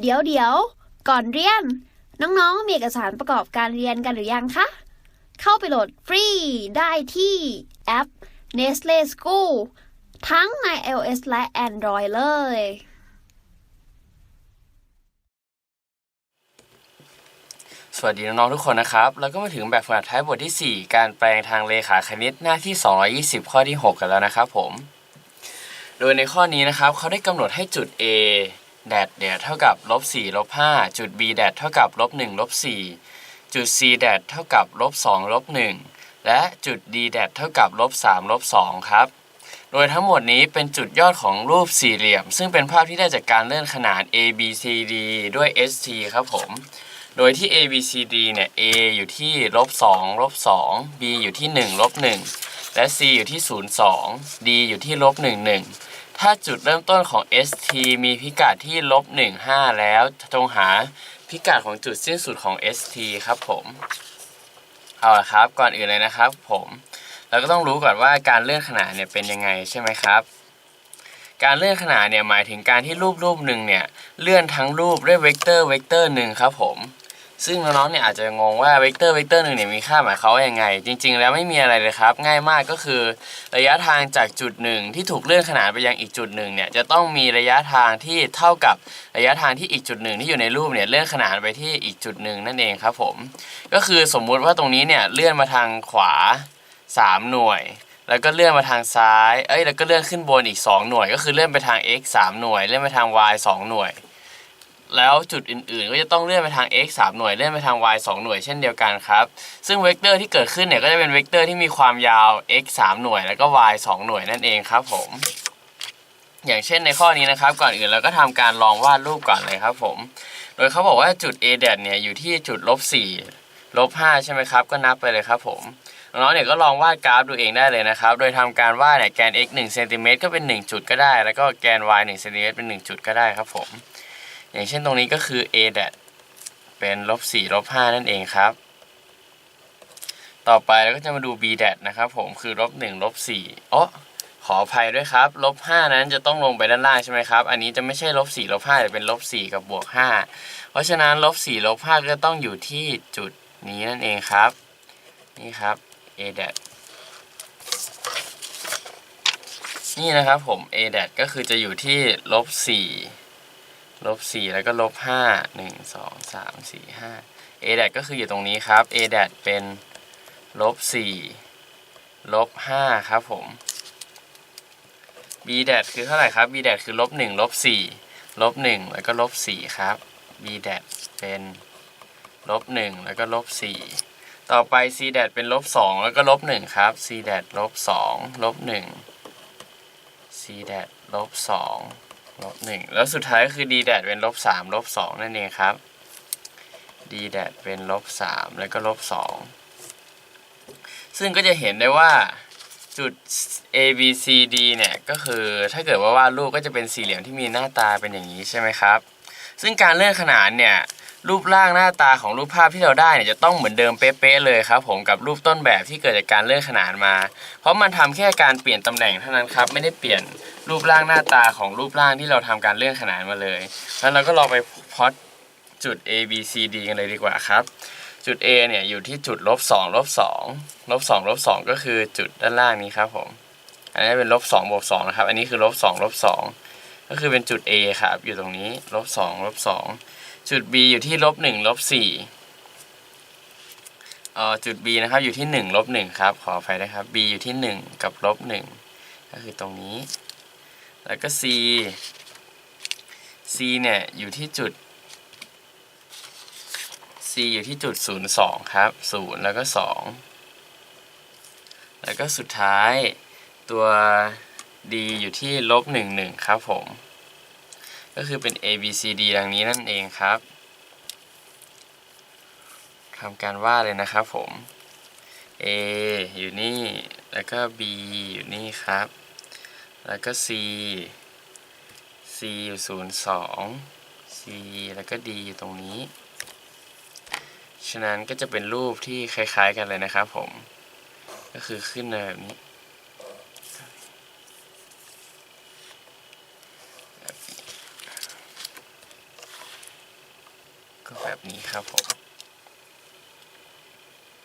เดี๋ยวเดี๋ยว ก่อนเรียน น้องๆ มีเอกสารประกอบการเรียนกันหรือยังคะ เข้าไปโหลดฟรีได้ที่แอป Nestle School ทั้งใน iOS และ Android เลย สวัสดีน้องๆทุกคนนะครับ แล้วก็มาถึงแบบฝึกหัดท้ายบทที่ 4 การแปลงทางเลขาคณิตหน้าที่ 220 ข้อที่ 6 กันแล้วนะครับผม โดยในข้อนี้นะครับเขาได้กำหนดให้จุด A แดดเดียเท่ากับลบ4ลบ5จุด B แดดเท่ากับลบ1ลบ4จุด C แดดเท่ากับลบ2ลบ1และจุด D แดดเท่ากับลบ3ลบ2ครับ โดยทั้งหมดนี้เป็นจุดยอดของรูปสี่เหลี่ยม ซึ่งเป็นภาพที่ได้จากการเลื่อนขนาน A B C D ด้วย ST ครับผม โดยที่ A B C D เนี่ย A อยู่ที่ลบ2ลบ2 B อยู่ที่1ลบ1และ C อยู่ที่0 2 D อยู่ที่ลบ1 1 ถ้าจุดเริ่มต้นของ ST มีพิกัดที่ลบ1 5 แล้วจงหาพิกัดของจุดสิ้นสุดของ ST ครับผมเอาละครับก่อนอื่นเลยนะครับ ผมเราก็ต้องรู้ก่อนว่าการเลื่อนขนานเนี่ยเป็นยังไงใช่ไหมครับ การเลื่อนขนานเนี่ยหมายถึงการที่รูปรูปหนึ่งเนี่ยเลื่อนทั้งรูปด้วยเวกเตอร์เวกเตอร์หนึ่งครับผม ซึ่งน้องๆเนี่ยอาจจะงงว่าเวกเตอร์เวกเตอร์หนึ่งเนี่ยมีค่าหมายความว่างไง จริง ๆ แล้วไม่มีอะไรเลยครับ ง่ายมากก็คือ ระยะทางจากจุดหนึ่งที่ถูกเลื่อนขนานไปยังอีกจุดหนึ่งเนี่ยจะต้องมีระยะทางที่เท่ากับระยะทางที่อีกจุดหนึ่งที่อยู่ในรูปเนี่ยเลื่อนขนานไปที่อีกจุดหนึ่งนั่นเองครับผมก็คือสมมุติว่าตรงนี้เนี่ยเลื่อนมาทางขวา 3 หน่วยแล้วก็เลื่อนมาทางซ้าย เอ้ย แล้วก็เลื่อนขึ้นบนอีก 2 หน่วย ก็คือเลื่อนไปทาง x 3 หน่วย เลื่อนไปทาง y 2 หน่วย แล้วจุดอื่นๆ ก็จะต้องเลื่อนไปทาง x 3 หน่วย เลื่อนไปทาง y 2 หน่วยเช่นเดียวกันครับ ซึ่งเวกเตอร์ที่เกิดขึ้นเนี่ยก็จะเป็นเวกเตอร์ที่มีความยาว x 3 หน่วย แล้วก็ y 2 หน่วยนั่นเองครับผม อย่างเช่นในข้อนี้นะครับ ก่อนอื่นเราก็ทำการลองวาดรูปก่อนเลยครับผม โดยเขาบอกว่าจุด a แดดเนี่ยอยู่ที่จุดลบ4ลบ5ใช่ไหมครับ ก็นับไปเลยครับผมน้องๆเนี่ยก็ลองวาดกราฟดูเองได้เลยนะครับ โดยทำการวาดเนี่ยแกน x 1เซนติเมตรก็เป็น 1 จุดก็ได้ แล้วก็แกน y 1เซนติเมตรเป็น 1 จุดก็ได้ครับผม อย่างเช่นตรงนี้ก็คือ a แดเป็นลบ4ลบ5นั่นเองครับ ต่อไปเราก็จะมาดู b แดนะครับผมคือลบ1ลบ4อ๋อขออภัยด้วยครับลบ5นั้นจะต้องลงไปด้านล่างใช่ไหมครับ อันนี้จะไม่ใช่ลบ4ลบ5แต่เป็นลบ4กับบวก5เพราะฉะนั้นลบ4ลบ5ก็ต้องอยู่ที่จุดนี้นั่นเองครับ นี่ครับ a d a t นี่นะครับผม a d a t ก็คือจะอยู่ที่ลบ4 ลบ4แล้วก็ลบ5 1 2 3 4 5 a d a ก็คืออยู่ตรงนี้ครับ a d a เป็นลบ4ลบ5ครับผม b d a คือเท่าไหร่ครับ b d a คือลบ1ลบ4ลบ1แล้วก็ลบ4ครับ b d a เป็นลบ1แล้วก็ลบ4ต่อไป c แดเป็นลบสองแล้วก็ลบหนึ่งครับ c แดลบสองลบหนึ่ง c แดลบสอง ลบหนึ่งแล้วสุดท้ายก็คือ d แดดเป็นลบสามลบสองนั่นเองครับ d แดดเป็นลบสามแล้วก็ลบสองซึ่งก็จะเห็นได้ว่าจุด a b c d เนี่ยก็คือถ้าเกิดว่าวาดรูปก็จะเป็นสี่เหลี่ยมที่มีหน้าตาเป็นอย่างนี้ใช่ไหมครับ ซึ่งการเลื่อนขนานเนี่ย รูปร่างหน้าตาของรูปภาพที่เราได้เนี่ยจะต้องเหมือนเดิมเป๊ะๆเลยครับผมกับรูปต้นแบบที่เกิดจากการเลื่อนขนานมา เพราะมันทำแค่การเปลี่ยนตำแหน่งเท่านั้นครับไม่ได้เปลี่ยนรูปร่างหน้าตาของรูปร่างที่เราทำการเลื่อนขนานมาเลยแล้วเราก็ลองไปพอตจุด A B C D กันเลยดีกว่าครับ จุด A เนี่ยอยู่ที่จุดลบสองลบสองลบสองลบสองก็คือจุดด้านล่างนี้ครับผมอันนี้เป็นลบสองบวกสองนะครับอันนี้คือลบสองลบสองก็คือเป็นจุด A ครับอยู่ตรงนี้ลบสองลบสอง จุด B อยู่ที่ลบหนึ่งลบสี่เอ่อจุด B นะครับอยู่ที่หนึ่งลบหนึ่งครับขออภัยนะครับ B อยู่ที่หนึ่งกับลบหนึ่งก็คือตรงนี้ แล้วก็ C C เนี่ยอยู่ที่จุด C อยู่ที่จุดศูนย์สองครับศูนย์แล้วก็สองแล้วก็สุดท้ายตัว D อยู่ที่ลบหนึ่งหนึ่งครับผม ก็คือเป็น A B C D ดังนี้นั่นเองครับทำการวาดเลยนะครับผม A อยู่นี่ แล้วก็ B อยู่นี่ครับ แล้วก็ C C อยู่ศูนย์สอง C แล้วก็ D อยู่ตรงนี้ ฉะนั้นก็จะเป็นรูปที่คล้ายๆกันเลยนะครับผม ก็คือขึ้นมาแบบนี้ ก็แบบ นี้ครับผม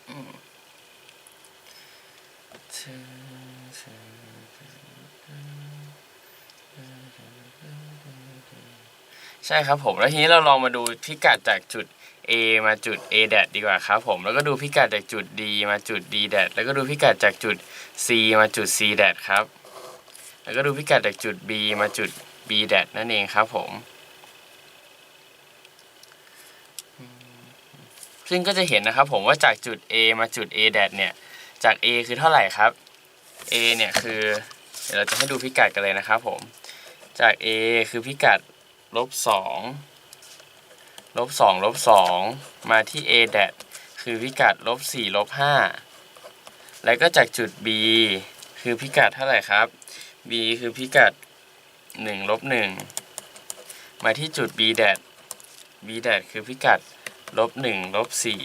อืมใช่ครับผมแล้วทีนี้เราลองมาดูพิกัดจากจุด A มาจุด A แดดดีกว่าครับผมแล้วก็ดูพิกัดจากจุด D มาจุด D แดดแล้วก็ดูพิกัดจากจุด C มาจุด C แดดครับ แล้วก็ดูพิกัดจากจุด B มาจุด B แดดนั่นเองครับผม ซึ่งก็จะเห็นนะครับผมว่าจากจุด A มาจุด A แดดเนี่ย จาก A คือเท่าไหร่ครับ A เนี่ยคือเดี๋ยวเราจะให้ดูพิกัดกันเลยนะครับผมจาก A คือพิกัดลบสองลบสองลบสองมาที่ A แดดคือพิกัดลบสี่ลบห้าแล้วก็จากจุด B คือพิกัดเท่าไหร่ครับ B คือพิกัดหนึ่งลบหนึ่งมาที่จุด B แดด B แดดคือพิกัดลบหนึ่งลบสี่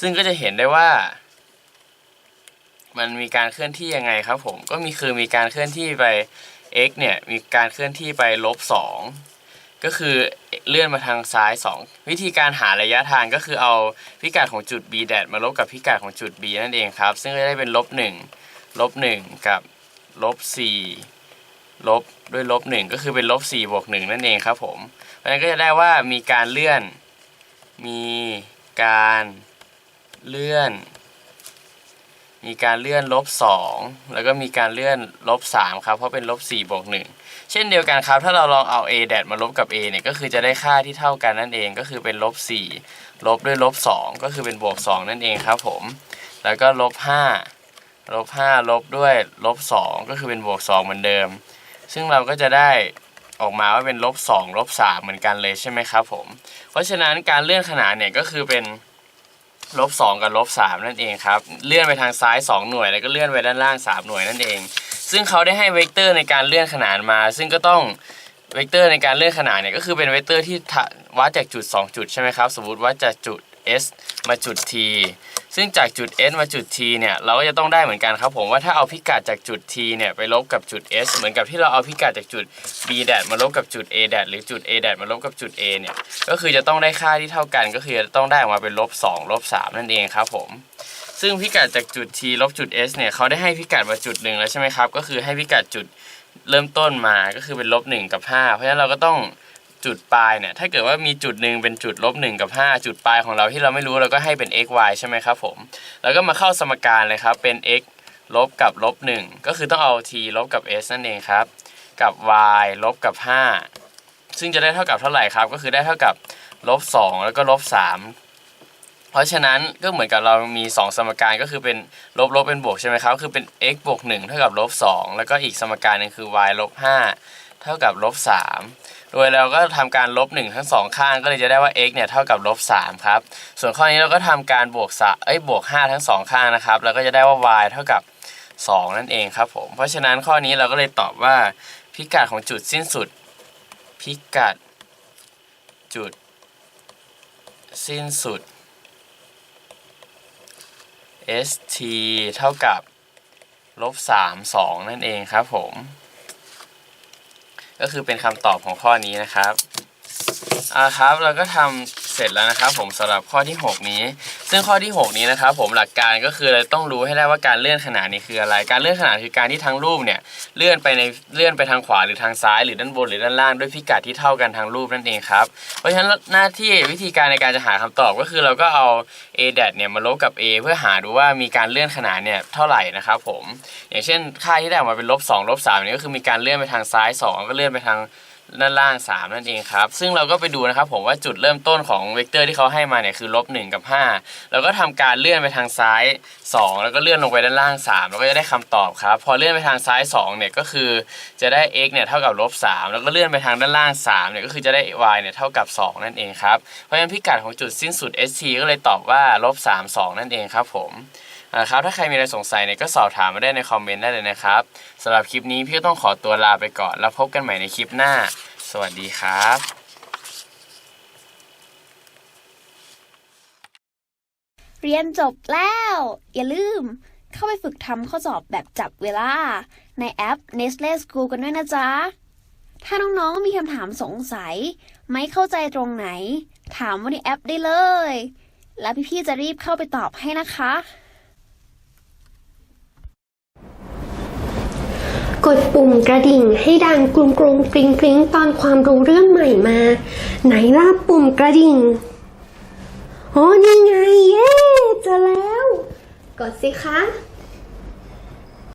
ซึ่งก็จะเห็นได้ว่า มันมีการเคลื่อนที่ยังไงครับผม ก็มีคือมีการเคลื่อนที่ไป x เนี่ย มีการเคลื่อนที่ไปลบสองก็คือเลื่อนมาทางซ้าย 2 วิธีการหาระยะทางก็คือเอาพิกัดของจุด b แดดมาลบกับพิกัดของจุด b นั่นเองครับ ซึ่งก็จะได้เป็นลบ1ลบ1กับลบ4ลบด้วยลบ1ก็คือเป็นลบ4บวก1นั่นเองครับผม เพราะฉะนั้นก็จะได้ว่ามีการเลื่อน มีการเลื่อน มีการเลื่อนลบ2แล้วก็มีการเลื่อนลบ3ครับ เพราะเป็นลบ4บวก1เช่นเดียวกันครับ ถ้าเราลองเอา a แดดมาลบกับ a เนี่ย ก็คือจะได้ค่าที่เท่ากันนั่นเอง ก็คือเป็นลบ4ลบด้วยลบ2ก็คือเป็นบวก 2 นั่นเองครับผม แล้วก็ลบ5ลบ5ลบด้วยลบ2ก็คือเป็นบวก 2 เหมือนเดิม ซึ่งเราก็จะได้ ออกมาว่าเป็นลบ2ลบ3เหมือนกันเลยใช่ไหมครับผม เพราะฉะนั้นการเลื่อนขนานเนี่ยก็คือเป็นลบสองกับลบสามนั่นเองครับ เลื่อนไปทางซ้าย 2 หน่วย แล้วก็เลื่อนไปด้านล่าง 3 หน่วยนั่นเอง ซึ่งเขาได้ให้เวกเตอร์ในการเลื่อนขนานมา ซึ่งก็ต้องเวกเตอร์ในการเลื่อนขนานเนี่ยก็คือเป็นเวกเตอร์ที่ทะวัดจากจุด 2 จุดใช่ไหมครับ สมมติว่าจากจุด S มาจุด T ซึ่งจากจุด S มาจุด T เนี่ยเราก็จะต้องได้เหมือนกันครับผมว่าถ้าเอาพิกัดจากจุด T เนี่ยไปลบกับจุด S เหมือนกับที่เราเอาพิกัดจากจุด B แดดมาลบกับจุด A แดดหรือจุด A แดดมาลบกับจุด A เนี่ยก็คือจะต้องได้ค่าที่เท่ากันก็คือจะต้องได้ออกมาเป็นลบ2ลบ3นั่นเองครับผมซึ่งพิกัดจากจุด T ลบจุด S เนี่ยเขาได้ให้พิกัดมาจุดหนึ่งแล้วใช่ไหมครับก็คือให้พิกัดจุดเริ่มต้นมาก็คือเป็นลบ1กับ5เพราะฉะนั้นเราก็ต้อง จุดปลายเนี่ยถ้าเกิดว่ามีจุดหนึ่งเป็นจุดลบ1กับ 5 จุดปลายของเราที่เราไม่รู้เราก็ให้เป็น x y ใช่ไหมครับผม แล้วก็มาเข้าสมการเลยครับเป็น x ลบกับลบ1ก็คือต้องเอา t ลบกับ s นั่นเองครับ กับ y ลบกับ 5 ซึ่งจะได้เท่ากับเท่าไหร่ครับ ก็คือได้เท่ากับลบ2แล้วก็ลบ3เพราะฉะนั้นก็เหมือนกับเรามี 2 สมการก็คือเป็นลบลบเป็นบวกใช่ไหมครับ คือเป็น x บวก1เท่ากับลบ2แล้วก็อีกสมการหนึงคือ y ลบ5 เท่ากับลบ3โดยเราก็ทำการลบ1ทั้งสองข้างก็เลยจะได้ว่า x เนี่ยเท่ากับลบ3ครับ ส่วนข้อนี้เราก็ทำการบวกสเอ้ยบวก 5 ทั้งสองข้างนะครับ แล้วก็จะได้ว่า y เท่ากับ 2 นั่นเองครับผม เพราะฉะนั้นข้อนี้เราก็เลยตอบว่าพิกัดของจุดสิ้นสุด พิกัดจุดสิ้นสุด st เท่ากับลบ3 2 นั่นเองครับผม ก็คือเป็นคำตอบของข้อนี้นะครับ อ่าครับเราก็ทำเสร็จแล้วนะครับ ผมสำหรับข้อที่ 6 นี้ ซึ่งข้อที่ 6 นี้นะครับ ผมหลักการก็คือเราต้องรู้ให้ได้ว่าการเลื่อนขนาดนี้คืออะไร การเลื่อนขนาดคือการที่ทั้งรูปเนี่ยเลื่อนไปในเลื่อนไปทางขวาหรือทางซ้ายหรือด้านบนหรือด้านล่างด้วยพิกัดที่เท่ากันทางรูปนั่นเองครับเพราะฉะนั้นหน้าที่วิธีการในการจะหาคำตอบก็คือเราก็เอา a แดดเนี่ยมาลบกับ a เพื่อหาดูว่ามีการเลื่อนขนานเนี่ยเท่าไหร่นะครับ ผม อย่างเช่นค่าที่ได้ออกมาเป็นลบ2ลบ3เนี่ก็คือมีการเลื่อนไปทางซ้าย 2 ก็เลื่อนไปทาง ด้านล่าง3นั่นเองครับ ซึ่งเราก็ไปดูนะครับผมว่าจุดเริ่มต้นของเวกเตอร์ที่เขาให้มาเนี่ยคือลบ1กับ 5 แล้วก็ทำการเลื่อนไปทางซ้าย 2 แล้วก็เลื่อนลงไปด้านล่าง 3 แล้วก็จะได้คำตอบครับ พอเลื่อนไปทางซ้าย2เนี่ยก็คือจะได้ x เนี่ยเท่ากับลบ3แล้วก็เลื่อนไปทางด้านล่าง3เนี่ยก็คือจะได้ y เนี่ยเท่ากับ 2 นั่นเองครับ เพราะฉะนั้นพิกัดของจุดสิ้นสุด st ก็เลยตอบว่าลบ3 2นั่นเองครับผม นะครับถ้าใครมีอะไรสงสัยเนี่ยก็สอบถามมาได้ในคอมเมนต์ได้เลยนะครับสำหรับคลิปนี้พี่ก็ต้องขอตัวลาไปก่อน แล้วพบกันใหม่ในคลิปหน้า สวัสดีครับเรียนจบแล้ว อย่าลืม เข้าไปฝึกทำข้อสอบแบบจับเวลา ในแอป Nestle School กันด้วยนะจ๊ะ ถ้าน้องๆมีคำถามสงสัย ไม่เข้าใจตรงไหน ถามว่าในแอปได้เลย แล้วพี่ๆจะรีบเข้าไปตอบให้นะคะ กดปุ่มกระดิ่งให้ดังกรุงกรุงกริงกริงตอนความรู้เรื่องใหม่มา ไหนล่ะปุ่มกระดิ่ง โอ้นี่ไง เย้เจอแล้ว กดสิคะ